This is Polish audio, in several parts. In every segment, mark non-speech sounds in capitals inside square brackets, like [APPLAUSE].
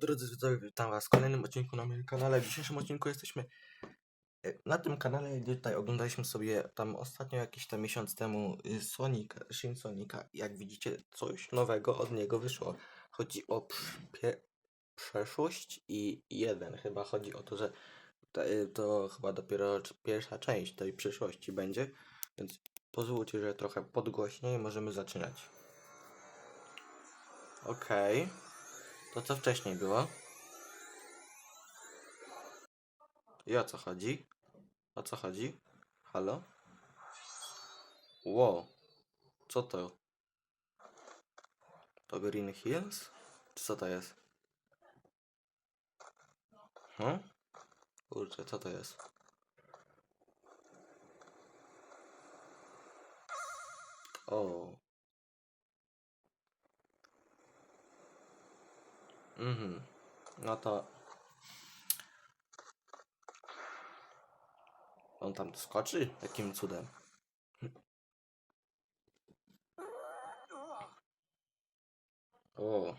Drodzy widzowie, witam was w kolejnym odcinku na moim kanale. W dzisiejszym odcinku jesteśmy e, na tym kanale, gdzie tutaj oglądaliśmy sobie tam ostatnio jakiś tam miesiąc temu y, Sonika, Shin Sonika. Jak widzicie, coś nowego od niego wyszło. Chodzi o pie- przeszłość i jeden. Chyba chodzi o to, że to, y, to chyba dopiero pierwsza część tej przyszłości będzie. Więc pozwólcie, że trochę podgłośniej możemy zaczynać. Okej. To co wcześniej było? I o co chodzi? O co chodzi? Halo? Ło. Co to? To Green Hills? Czy co to jest? Hmm? Kurczę, co to jest? O. Mhm. No to. On tam skoczy? Jakim cudem? O.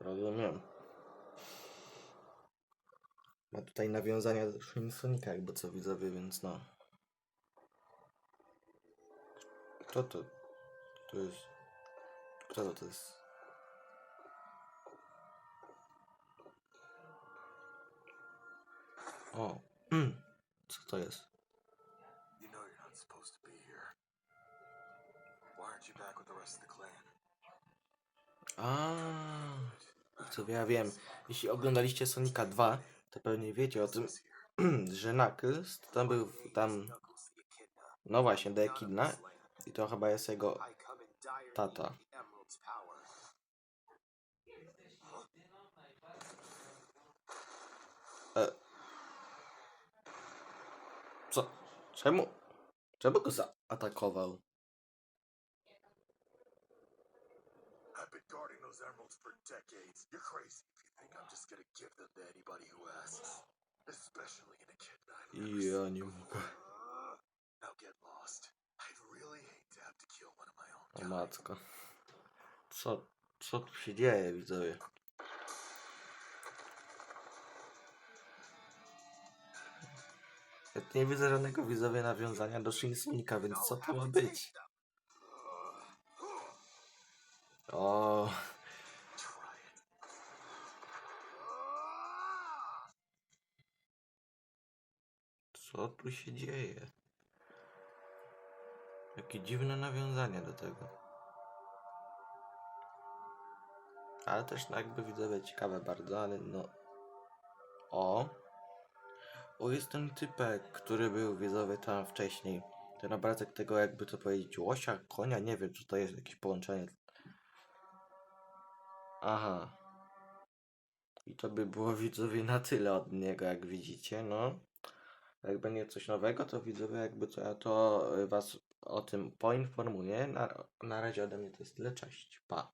Rozumiem. Ma tutaj nawiązania do Sonika, jakby co widzowie, więc no. Kto to? To jest. Kto to, to jest? O. Co to jest? You know you're not supposed to be here. Why aren't you back with the rest of the clan? A. Co ja wiem. Jeśli oglądaliście Sonika 2, to pewnie wiecie o tym, [CLEARS THROAT] że Knuckles tam był tam. No właśnie, do Ekidna. I to chyba jest jego tata. E. Co? Czemu? Czemu go zaatakował? Been guarding those emeralds for decades. You're crazy if you think I'm just gonna give them to anybody who asks. Especially in a nie mogę. Now get lost. I'd really hate to have to kill one of my own O matko. Co, co tu się dzieje, widzowie? Ja nie widzę żadnego widzowie nawiązania do Shinsonika, więc co to ma być? O, co tu się dzieje? Jakie dziwne nawiązanie do tego. Ale też no jakby widzowie ciekawe bardzo, ale no... O! O, jest ten typek, który był widzowie tam wcześniej. Ten obrazek tego jakby to powiedzieć łosia, konia, nie wiem czy to jest jakieś połączenie. Aha. I to by było [LAUGHS] widzowie na tyle od niego, jak widzicie, no. Jak będzie coś nowego, to widzowie jakby co ja to y, was o tym poinformuję. Na, na razie ode mnie to jest tyle, cześć, pa.